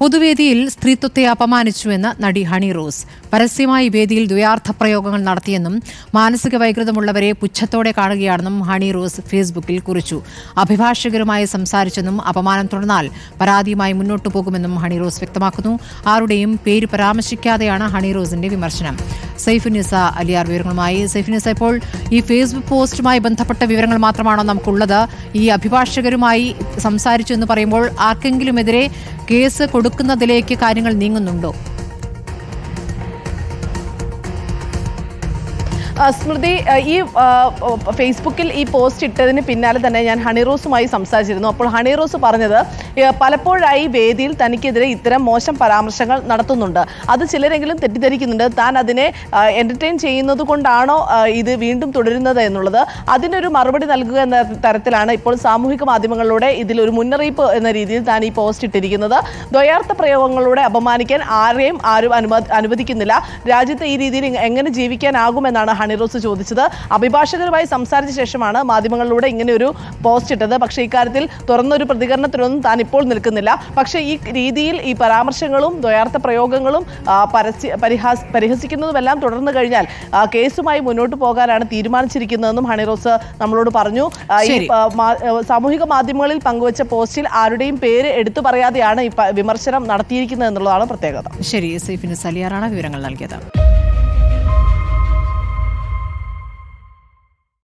പൊതുവേദിയിൽ സ്ത്രീത്വത്തെ അപമാനിച്ചുവെന്ന് നടി ഹണി റോസ്. പരസ്യമായി വേദിയിൽ ദ്വയാർത്ഥ പ്രയോഗങ്ങൾ നടത്തിയെന്നും മാനസിക വൈകൃതമുള്ളവരെ പുച്ഛത്തോടെ കാണുകയാണെന്നും ഹണി റോസ് ഫേസ്ബുക്കിൽ കുറിച്ചു. അഭിഭാഷകരുമായി സംസാരിച്ചെന്നും അപമാനം തുടർന്നാൽ പരാതിയുമായി മുന്നോട്ടു പോകുമെന്നും ഹണി റോസ് വ്യക്തമാക്കുന്നു. ആരുടെയും പേര് പരാമർശിക്കാതെയാണ് ഹണി റോസിന്റെ വിമർശനം. സൈഫുനിസ അലിയാർ വിവരങ്ങളുമായി. സൈഫുനിസ ഇപ്പോൾ ഈ ഫേസ്ബുക്ക് പോസ്റ്റുമായി ബന്ധപ്പെട്ട വിവരങ്ങൾ മാത്രമാണോ നമുക്കുള്ളത്? ഈ അഭിഭാഷകരുമായി സംസാരിച്ചു എന്ന് പറയുമ്പോൾ ആർക്കെങ്കിലുമെതിരെ കേസ് കൊടുക്കുന്നതിലേക്ക് കാര്യങ്ങൾ നീങ്ങുന്നുണ്ടോ? സ്മൃതി ഈ ഫേസ്ബുക്കിൽ ഈ പോസ്റ്റ് ഇട്ടതിന് പിന്നാലെ തന്നെ ഞാൻ ഹണിറോസുമായി സംസാരിച്ചിരുന്നു. അപ്പോൾ ഹണിറോസ് പറഞ്ഞത് പലപ്പോഴായി വേദിയിൽ തനിക്കെതിരെ ഇത്തരം മോശം പരാമർശങ്ങൾ നടത്തുന്നുണ്ട്. അത് ചിലരെങ്കിലും തെറ്റിദ്ധരിക്കുന്നുണ്ട്. താൻ അതിനെ എന്റർടൈൻ ചെയ്യുന്നത് കൊണ്ടാണോ ഇത് വീണ്ടും തുടരുന്നത് എന്നുള്ളത്. അതിനൊരു മറുപടി നൽകുക എന്ന തരത്തിലാണ് ഇപ്പോൾ സാമൂഹിക മാധ്യമങ്ങളിലൂടെ ഇതിലൊരു മുന്നറിയിപ്പ് എന്ന രീതിയിൽ താൻ ഈ പോസ്റ്റ് ഇട്ടിരിക്കുന്നത്. ദ്വയാർത്ഥ പ്രയോഗങ്ങളിലൂടെ അപമാനിക്കാൻ ആരെയും ആരും അനുവദിക്കുന്നില്ല. രാജ്യത്തെ ഈ രീതിയിൽ എങ്ങനെ ജീവിക്കാനാകുമെന്നാണ് ഹണിറോസ് ചോദിച്ചത്. അഭിഭാഷകരുമായി സംസാരിച്ച ശേഷമാണ് മാധ്യമങ്ങളിലൂടെ ഇങ്ങനെ ഒരു പോസ്റ്റ് ഇട്ടത്. പക്ഷേ ഇക്കാര്യത്തിൽ തുറന്നൊരു പ്രതികരണത്തിനൊന്നും താൻ ഇപ്പോൾ നിൽക്കുന്നില്ല. പക്ഷേ ഈ രീതിയിൽ ഈ പരാമർശങ്ങളും ദ്വയാർത്ഥ പ്രയോഗങ്ങളും പരസ്യ പരിഹാസ് പരിഹസിക്കുന്നതുമെല്ലാം തുടർന്നു കഴിഞ്ഞാൽ കേസുമായി മുന്നോട്ട് പോകാനാണ് തീരുമാനിച്ചിരിക്കുന്നതെന്നും ഹണിറോസ് നമ്മളോട് പറഞ്ഞു. ഈ സാമൂഹിക മാധ്യമങ്ങളിൽ പങ്കുവച്ച പോസ്റ്റിൽ ആരുടെയും പേര് എടുത്തു പറയാതെയാണ് ഈ വിമർശനം നടത്തിയിരിക്കുന്നത് എന്നുള്ളതാണ് പ്രത്യേകത. ശരി സലിയാറാണ് വിവരങ്ങൾ നൽകിയത്.